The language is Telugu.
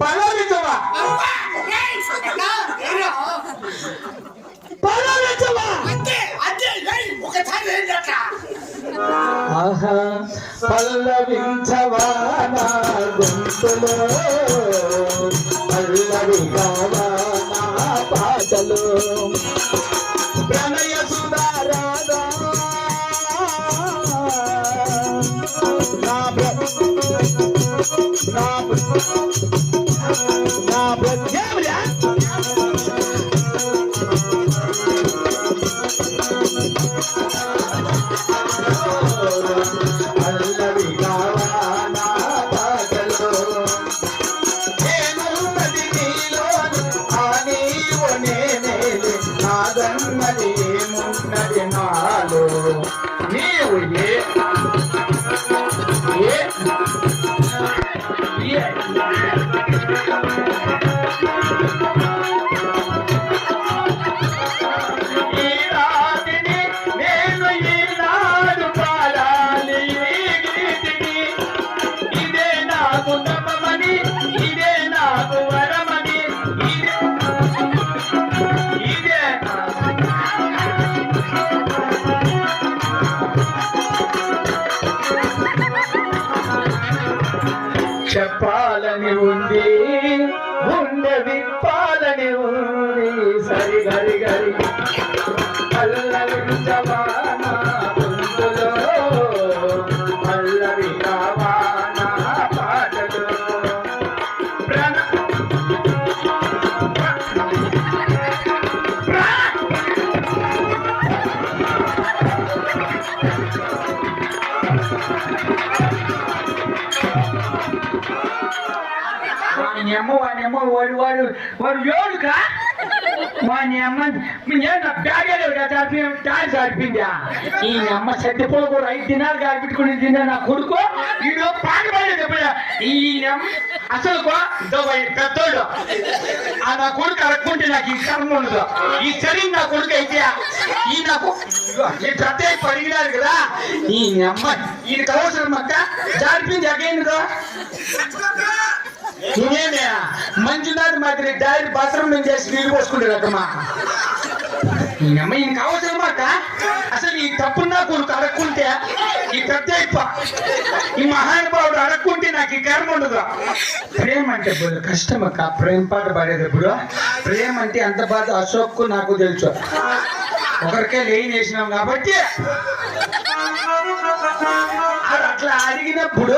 పలవించవా పలవించవా ఒకసారి ఆహా పల్లవించవా నా గొంతులో? పల్లవి కావా నా పాటలు? ప్రణయ సుధారాధా నా ప్ర- నాదన్నది ఏమున్నది నాలో నీవు ఏ చెప్పాలని ఉంది గుండె విప్పాలని ఉంది. సరి గరి గరి. అమ్మ వాని అమ్మ వాడు వాడు వాడు ఎవడుకా వాని అమ్మ నేను బ్యాగే చదివి డాన్స్ ఆడిపిందా ఈ అమ్మ సత్తిపోలు కూడా ఐదు దినాలు కాల్పెట్టుకుని తిన్నా నా కొడుకు? వీడు పాట పడలేదు ఎప్పుడా ఈ అసలు పెద్దోడు ఆ నా కొడుకు అడుక్కుంటే నాకు ఈ కర్మ ఉండదు. ఈ చదివి నా కొడుకు అయితే ఈ నాకు ఇదిగో, ఈ పెద్ద పడిగినారు కదా. ఈ అమ్మ ఈ కలవసరం అక్క జారిపింది అగైందో నేనే. మంజునాథ్ మాదిరి డైరీ బాత్రూమ్ నుంచి చేసి నీళ్ళు పోసుకుంటారు అక్కమ్మా ఈయనమ్మ ఈయనకి అక్క అసలు ఈ తప్పున్నా కొడుకు అడక్కుంటే ఈ పెద్ద ఈ మహానుభావుడు అడక్కుంటే నాకు ఈ కర్మ ఉండదు ప్రేమ అంటే బోలు కష్టం అక్క. ప్రేమ పాట పాడేటప్పుడు ప్రేమ అంటే అంత బాధ అశోక్ నాకు తెలుసు. ఒకరికే లేని వేసినాం కాబట్టి. అట్లా అడిగినప్పుడు